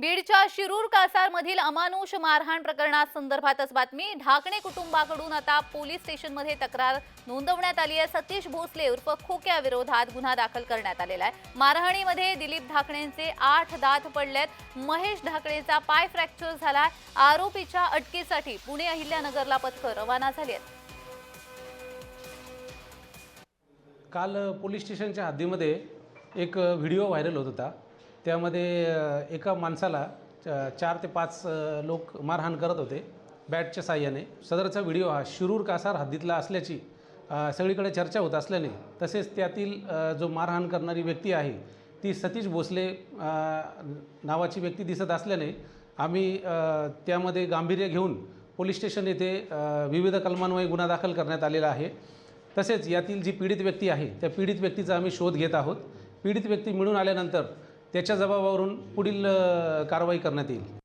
बीडच्या शिरूर कासारमधील अमानुष मारहाण प्रकरणासंदर्भातच बातमी. ढाकणे कुटुंबाकडून आता पोलीस स्टेशनमध्ये तक्रार नोंदवण्यात आली आहे. सतीश भोसले उर्फ खोक्या विरोधात गुन्हा दाखल करण्यात आलेला आहे. मारहाणीमध्ये दिलीप ढाकणेंचे आठ दात पडलेत. महेश ढाकणेचा पाय फ्रॅक्चर झाला आरोपीच्या अटकेसाठी पुणे अहिल्यानगरला पथकं रवाना झाली आहेत. काल पोलीस स्टेशनच्या हद्दीमध्ये एक व्हिडिओ व्हायरल होत होता. त्यामध्ये एका माणसाला च- चार ते पाच लोक मारहाण करत होते बॅटच्या साह्याने. सदरचा व्हिडिओ हा शिरूर कासार हद्दीतला असल्याची सगळीकडे चर्चा होत असल्याने तसेच त्यातील जो मारहाण करणारी व्यक्ती आहे ती सतीश भोसले नावाची व्यक्ती दिसत असल्याने आम्ही त्यामध्ये गांभीर्य घेऊन पोलीस स्टेशन येथे विविध कलमांमुळे गुन्हा दाखल करण्यात आलेला आहे. तसेच यातील जी पीडित व्यक्ती आहे त्या पीडित व्यक्तीचा आम्ही शोध घेत आहोत. पीडित व्यक्ती मिळून आल्यानंतर त्याच्या जबाबावरून पुढील कारवाई करण्यात येईल.